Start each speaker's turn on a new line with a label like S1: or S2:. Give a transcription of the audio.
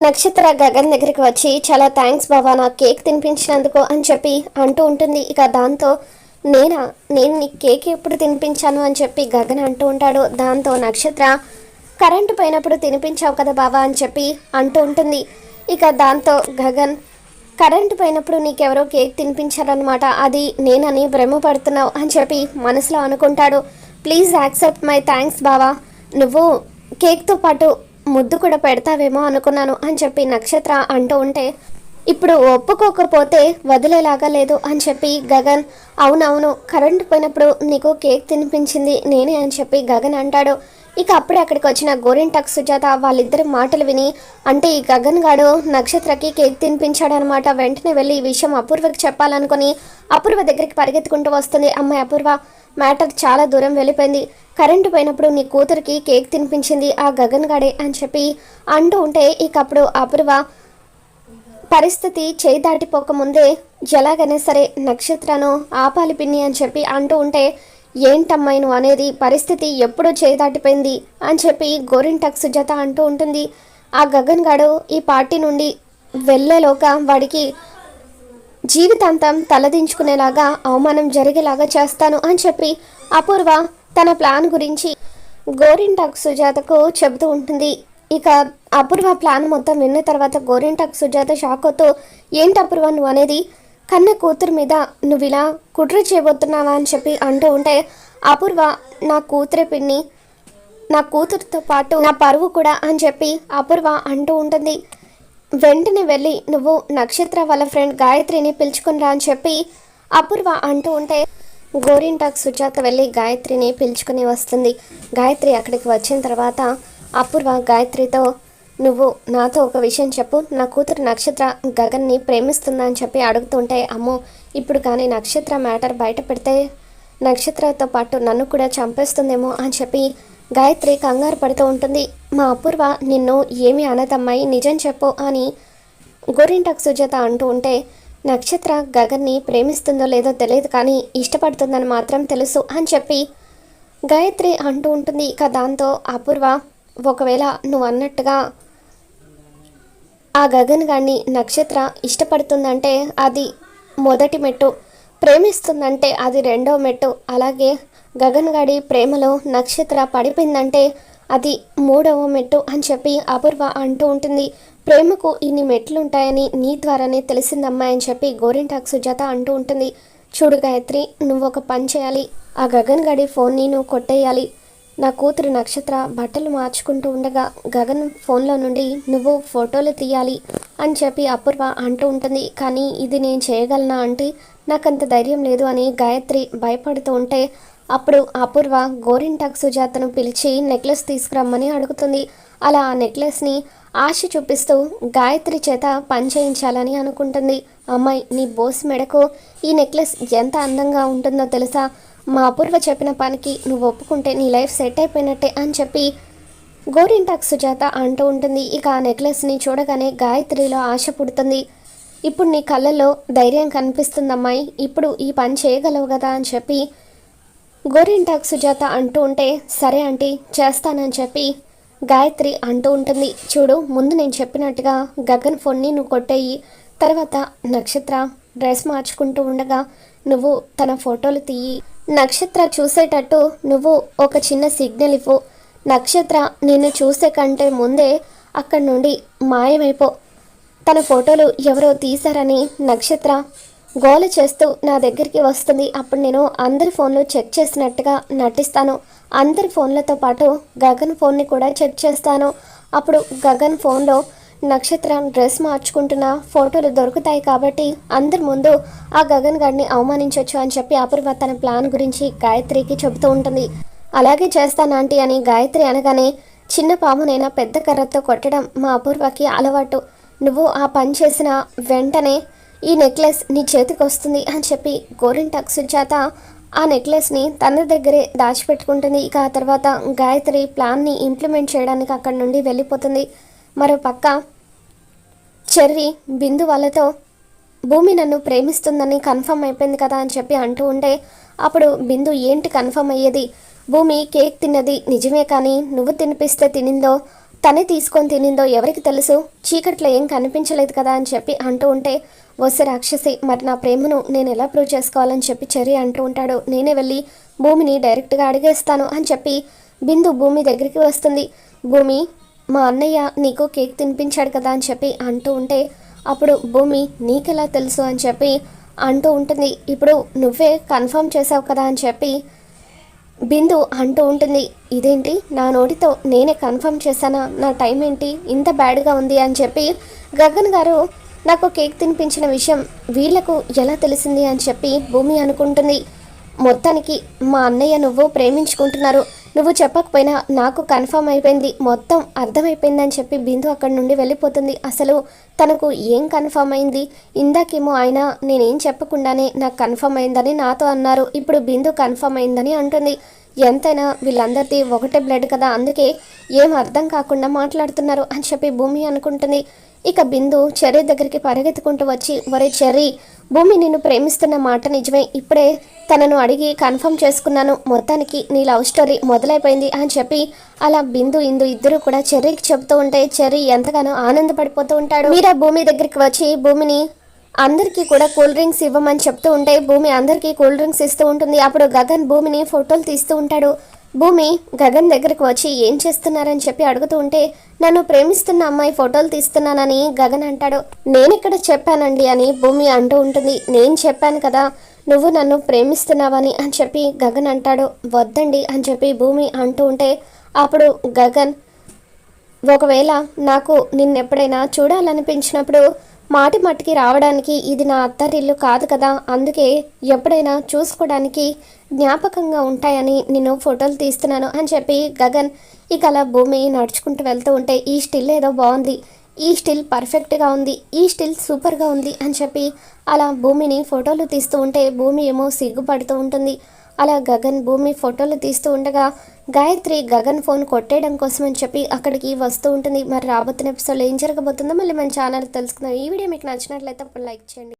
S1: నక్షత్ర గగన్ దగ్గరికి వచ్చి చాలా థ్యాంక్స్ బాబా నాకు కేక్ తినిపించినందుకు అని చెప్పి అంటూ ఉంటుంది. ఇక దాంతో నేనా? నేను నీ కేక్ ఎప్పుడు తినిపించాను? అని చెప్పి గగన్ అంటూ ఉంటాడు. దాంతో నక్షత్ర కరెంటు పోయినప్పుడు తినిపించావు కదా బాబా అని చెప్పి అంటూ ఉంటుంది. ఇక దాంతో గగన్ కరెంటు పోయినప్పుడు నీకెవరో కేక్ తినిపించారనమాట అది నేనని భ్రమపడుతున్నావు అని చెప్పి మనసులో అనుకుంటాడు. ప్లీజ్ యాక్సెప్ట్ మై థ్యాంక్స్ బావా. నువ్వు కేక్తో పాటు ముద్దు కూడా పెడతావేమో అనుకున్నాను అని చెప్పి నక్షత్ర అంటూ ఉంటే ఇప్పుడు ఒప్పుకోకపోతే వదిలేలాగా లేదు అని చెప్పి గగన్ అవునవును కరెంటు పోయినప్పుడు నీకు కేక్ తినిపించింది నేనే అని చెప్పి గగన్ అంటాడు. ఇక అప్పుడే అక్కడికి వచ్చిన గోరింటక్ సుజాత వాళ్ళిద్దరి మాటలు విని అంటే ఈ గగన్ గాడు నక్షత్రకి కేక్ తినిపించాడనమాట. వెంటనే వెళ్ళి ఈ విషయం అపూర్వకి చెప్పాలనుకుని అపూర్వ దగ్గరికి పరిగెత్తుకుంటూ వస్తుంది. అమ్మాయి అపూర్వ మ్యాటర్ చాలా దూరం వెళ్ళిపోయింది. కరెంటు పోయినప్పుడు నీ కూతురికి కేక్ తినిపించింది ఆ గగన్ గాడే అని చెప్పి అంటూ ఉంటే ఇకప్పుడు అపూర్వ పరిస్థితి చేయి దాటిపోకముందే ఎలాగైనా సరే నక్షత్రను ఆపాలి పిన్ని అని చెప్పి అంటూ ఉంటే ఏంటమ్మాయి నువ్వు అనేది? పరిస్థితి ఎప్పుడూ చేయి దాటిపోయింది అని చెప్పి గోరింటక్ సుజాత అంటూ ఉంటుంది. ఆ గగన్ గాడు ఈ పార్టీ నుండి వెళ్ళేలోగా వాడికి జీవితాంతం తలదించుకునేలాగా అవమానం జరిగేలాగా చేస్తాను అని చెప్పి అపూర్వ తన ప్లాన్ గురించి గోరింటాక్ సుజాతకు చెబుతూ ఉంటుంది. ఇక అపూర్వ ప్లాన్ మొత్తం విన్న తర్వాత గోరింటాక్ సుజాత షాక్ అవుతూ ఏంటి అపూర్వ నువ్వు అనేది? కన్న కూతురు మీద నువ్వు ఇలా కుట్ర చేయబోతున్నావా? అని చెప్పి అంటూ ఉంటే అపూర్వ నా కూతురే పిన్ని. నా కూతురుతో పాటు నా పరువు కూడా అని చెప్పి అపూర్వ అంటూ ఉంటుంది. వెంటనే వెళ్ళి నువ్వు నక్షత్ర వాళ్ళ ఫ్రెండ్ గాయత్రిని పిలుచుకుని రా అని చెప్పి అపూర్వ అంటూ ఉంటే గోరింటాక్ సుజాత వెళ్ళి గాయత్రిని పిలుచుకుని వస్తుంది. గాయత్రి అక్కడికి వచ్చిన తర్వాత అపూర్వ గాయత్రితో నువ్వు నాతో ఒక విషయం చెప్పు. నా కూతురు నక్షత్ర గగన్ని ప్రేమిస్తుందని చెప్పి అడుగుతుంటే అమ్మో ఇప్పుడు కానీ నక్షత్ర మ్యాటర్ బయట పెడితే నక్షత్రతో పాటు నన్ను కూడా చంపేస్తుందేమో అని చెప్పి గాయత్రి కంగారు పడుతూ ఉంటుంది. మా అపూర్వ నిన్ను ఏమి అనదమ్మాయి నిజం చెప్పు అని గోరింటాక్ సుజాత అంటూ ఉంటే నక్షత్ర గగన్ని ప్రేమిస్తుందో లేదో తెలియదు కానీ ఇష్టపడుతుందని మాత్రం తెలుసు అని చెప్పి గాయత్రి అంటూ ఉంటుంది. ఇక దాంతో అపూర్వ ఒకవేళ నువ్వు అన్నట్టుగా ఆ గగన్ గాన్ని నక్షత్ర ఇష్టపడుతుందంటే అది మొదటి మెట్టు. ప్రేమిస్తుందంటే అది రెండో మెట్టు. అలాగే గగన్ గాడి ప్రేమలో నక్షత్ర పడిపోయిందంటే అది మూడవ మెట్టు అని చెప్పి అపూర్వ అంటూ ఉంటుంది. ప్రేమకు ఇన్ని మెట్లు ఉంటాయని నీ ద్వారానే తెలిసిందమ్మా అని చెప్పి గోరింటాక్ సుజాత అంటూ ఉంటుంది. చూడు గాయత్రి నువ్వు ఒక పని చేయాలి. ఆ గగన్ గడి ఫోన్ని నువ్వు కొట్టేయాలి. నా కూతురు నక్షత్ర బట్టలు మార్చుకుంటూ ఉండగా గగన్ ఫోన్లో నుండి నువ్వు ఫోటోలు తీయాలి అని చెప్పి అపూర్వ అంటూ ఉంటుంది. కానీ ఇది నేను చేయగలనా అంటే నాకంత ధైర్యం లేదు అని గాయత్రి భయపడుతూ ఉంటే అప్పుడు అపూర్వ గోరింటాక్ సుజాతను పిలిచి నెక్లెస్ తీసుకురమ్మని అడుగుతుంది. అలా ఆ నెక్లెస్ని ఆశ చూపిస్తూ గాయత్రి చేత పని చేయించాలని అనుకుంటుంది. అమ్మాయి నీ బోస్ మెడకు ఈ నెక్లెస్ ఎంత అందంగా ఉంటుందో తెలుసా? మా అపూర్వ చెప్పిన పనికి నువ్వు ఒప్పుకుంటే నీ లైఫ్ సెట్ అయిపోయినట్టే అని చెప్పి గోరింటాక్ సుజాత అంటూ ఉంటుంది. ఇక ఆ నెక్లెస్ని చూడగానే గాయత్రిలో ఆశ పుడుతుంది. ఇప్పుడు నీ కళ్ళల్లో ధైర్యం కనిపిస్తుందమ్మాయి. ఇప్పుడు ఈ పని చేయగలవు కదా అని చెప్పి గోరింటాక్ సుజాత అంటూ ఉంటే సరే ఆంటీ చేస్తానని చెప్పి గాయత్రి అంటూ ఉంటుంది. చూడు ముందు నేను చెప్పినట్టుగా గగన్ ఫోన్ని నువ్వు కొట్టేయి. తర్వాత నక్షత్ర డ్రెస్ మార్చుకుంటూ ఉండగా నువ్వు తన ఫోటోలు తీయి. నక్షత్ర చూసేటట్టు నువ్వు ఒక చిన్న సిగ్నల్ ఇవ్వు. నక్షత్ర నిన్ను చూసే కంటే ముందే అక్కడి నుండి మాయమైపో. తన ఫోటోలు ఎవరో తీశారని నక్షత్ర గోల చేస్తూ నా దగ్గరికి వస్తుంది. అప్పుడు నేను అందరి ఫోన్లు చెక్ చేసినట్టుగా నటిస్తాను. అందరి ఫోన్లతో పాటు గగన్ ఫోన్ని కూడా చెక్ చేస్తాను. అప్పుడు గగన్ ఫోన్లో నక్షత్ర డ్రెస్ మార్చుకుంటున్న ఫోటోలు దొరుకుతాయి కాబట్టి అందరి ముందు ఆ గగన్ గారిని అవమానించవచ్చు అని చెప్పి అపూర్వ తన ప్లాన్ గురించి గాయత్రికి చెబుతూ ఉంటుంది. అలాగే చేస్తాను ఆంటీ అని గాయత్రి అనగానే చిన్న పామునైనా పెద్ద కర్రతో కొట్టడం మా అపూర్వకి అలవాటు. నువ్వు ఆ పని చేసిన వెంటనే ఈ నెక్లెస్ నీ చేతికి వస్తుంది అని చెప్పి గోరింటాక్ సుజాత ఆ నెక్లెస్ని తన దగ్గరే దాచిపెట్టుకుంటుంది. ఇక ఆ తర్వాత గాయత్రి ప్లాన్ని ఇంప్లిమెంట్ చేయడానికి అక్కడి నుండి వెళ్ళిపోతుంది. మరో పక్క చెర్రి బిందు వాళ్ళతో భూమి నన్ను ప్రేమిస్తుందని కన్ఫర్మ్ అయిపోయింది కదా అని చెప్పి అంటూ ఉంటే అప్పుడు బిందు ఏంటి కన్ఫర్మ్ అయ్యేది? భూమి కేక్ తిన్నది నిజమే కానీ నువ్వు తినిపిస్తే తినిందో? తనే తీసుకొని తినిందో ఎవరికి తెలుసు? చీకట్లో ఏం కనిపించలేదు కదా అని చెప్పి అంటూ ఉంటే వస్తే రాక్షసి మరి నా ప్రేమను నేను ఎలా ప్రూవ్ చేసుకోవాలని చెప్పి చెరి అంటూ ఉంటాడు. నేనే వెళ్ళి భూమిని డైరెక్ట్గా అడిగేస్తాను అని చెప్పి బిందు భూమి దగ్గరికి వస్తుంది. భూమి మా అన్నయ్య నీకు కేక్ తినిపించాడు కదా అని చెప్పి అంటూ ఉంటే అప్పుడు భూమి నీకెలా తెలుసు అని చెప్పి అంటూ ఉంటుంది. ఇప్పుడు నువ్వే కన్ఫర్మ్ చేసావు కదా అని చెప్పి బిందు అంటూ ఉంటుంది ఇదేంటి? నా నోటితో నేనే కన్ఫర్మ్ చేశానా? నా టైం ఏంటి? ఇంత బ్యాడ్గా ఉంది అని చెప్పి గగన్ గారు నాకు కేక్ తినిపించిన విషయం వీళ్ళకు ఎలా తెలిసింది? అని చెప్పి భూమి అనుకుంటుంది. మొత్తానికి మా అన్నయ్య నువ్వు ప్రేమించుకుంటున్నారు. నువ్వు చెప్పకపోయినా నాకు కన్ఫర్మ్ అయిపోయింది. మొత్తం అర్థమైపోయిందని చెప్పి బిందు అక్కడి నుండి వెళ్ళిపోతుంది. అసలు తనకు ఏం కన్ఫర్మ్ అయింది? ఇందాకేమో ఆయన నేనేం చెప్పకుండానే నాకు కన్ఫర్మ్ అయిందని నాతో అన్నారు. ఇప్పుడు బిందు కన్ఫర్మ్ అయిందని అంటుంది. ఎంతైనా వీళ్ళందరిది ఒకటే బ్లడ్ కదా అందుకే ఏం అర్థం కాకుండా మాట్లాడుతున్నారు అని చెప్పి భూమి అనుకుంటుంది. ఇక బిందు చెర్రీ దగ్గరికి పరిగెత్తుకుంటూ వచ్చి ఒరే చెర్రీ భూమి నిన్ను ప్రేమిస్తున్న మాట నిజమే. ఇప్పుడే తనను అడిగి కన్ఫర్మ్ చేసుకున్నాను. మొత్తానికి నీ లవ్ స్టోరీ మొదలైపోయింది అని చెప్పి అలా బిందు ఇందు ఇద్దరు కూడా చెర్రీకి చెబుతూ ఉంటే చెర్రీ ఎంతగానో ఆనందపడిపోతూ ఉంటాడు. మీరా భూమి దగ్గరికి వచ్చి భూమిని అందరికీ కూడా కూల్ డ్రింక్స్ ఇవ్వమని చెప్తూ ఉంటే భూమి అందరికీ కూల్ డ్రింక్స్ ఇస్తూ ఉంటుంది. అప్పుడు గగన్ భూమిని ఫోటోలు తీస్తూ ఉంటాడు. భూమి గగన్ దగ్గరకు వచ్చి ఏం చేస్తున్నారని చెప్పి అడుగుతూ ఉంటే నన్ను ప్రేమిస్తున్న అమ్మాయి ఫోటోలు తీస్తున్నానని గగన్ అంటాడు. నేనిక్కడ చెప్పానండి అని భూమి అంటూ ఉంటుంది. నేను చెప్పాను కదా నువ్వు నన్ను ప్రేమిస్తున్నావని అని చెప్పి గగన్ అంటాడు. వద్దండి అని చెప్పి భూమి అంటూ ఉంటే అప్పుడు గగన్ ఒకవేళ నాకు నిన్నెప్పుడైనా చూడాలనిపించినప్పుడు మాటి మట్టికి రావడానికి ఇది నా అత్తారిల్లు కాదు కదా. అందుకే ఎప్పుడైనా చూసుకోవడానికి జ్ఞాపకంగా ఉంటాయని నేను ఫోటోలు తీస్తున్నాను అని చెప్పి గగన్ ఇక అలా భూమి నడుచుకుంటూ వెళ్తూ ఉంటే ఈ స్టిల్ ఏదో బాగుంది. ఈ స్టిల్ పర్ఫెక్ట్గా ఉంది. ఈ స్టిల్ సూపర్గా ఉంది అని చెప్పి అలా భూమిని ఫోటోలు తీస్తూ ఉంటే భూమి ఏమో సిగ్గుపడుతూ ఉంటుంది. అలా గగన్ భూమి ఫోటోలు తీస్తూ ఉండగా గాయత్రి గగన్ ఫోన్ కొట్టేయడం కోసం అని చెప్పి అక్కడికి వస్తూ ఉంటుంది. మరి రాబోతున్న ఎపిసోడ్లో ఏం జరగబోతుందో మళ్ళీ మన ఛానల్ తెలుసుకుందాం. ఈ వీడియో మీకు నచ్చినట్లయితే అప్పుడు లైక్ చేయండి.